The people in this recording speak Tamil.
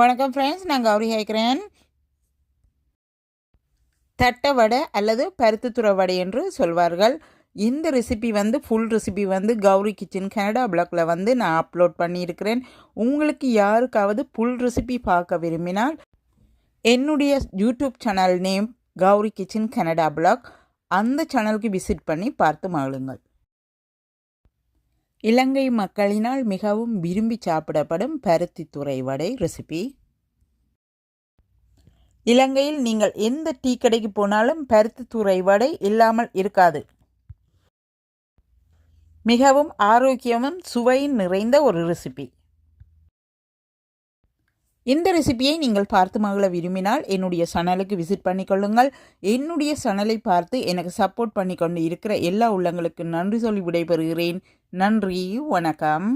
வணக்கம் ஃப்ரெண்ட்ஸ் நான் கௌரி கேட்குறேன் தட்டை வடை அல்லது பருத்துத்துறை வடை என்று சொல்வார்கள். இந்த ரெசிபி வந்து ஃபுல் ரெசிபி வந்து கௌரி கிச்சன் கனடா பிளாக்ல வந்து நான் அப்லோட் பண்ணியிருக்கிறேன். உங்களுக்கு யாருக்காவது ஃபுல் ரெசிபி பார்க்க விரும்பினால் என்னுடைய YouTube channel name Gowri kitchen Canada blog அந்த சேனலுக்கு விசிட் பண்ணி பார்த்து மகிழுங்கள். இலங்கை மக்களினால் மிகவும் விரும்பி சாப்பிடப்படும் பருத்தி துறை வடை ரெசிபி இலங்கையில் நீங்கள் எந்த டீ கடைக்கு போனாலும் பருத்தி துறை வடை இல்லாமல் இருக்காது. மிகவும் ஆரோக்கியமும் சுவையும் நிறைந்த ஒரு ரெசிபி இந்த ரெசிபியை நீங்கள் பார்த்து மகள விரும்பினால் என்னுடைய சேனலுக்கு விசிட் பண்ணிக்கொள்ளுங்கள். என்னுடைய சேனலை பார்த்து எனக்கு சப்போர்ட் பண்ணி கொண்டு இருக்கிற எல்லா உள்ளங்களுக்கு நன்றி சொல்லி விடைபெறுகிறேன். நன்றி வணக்கம்.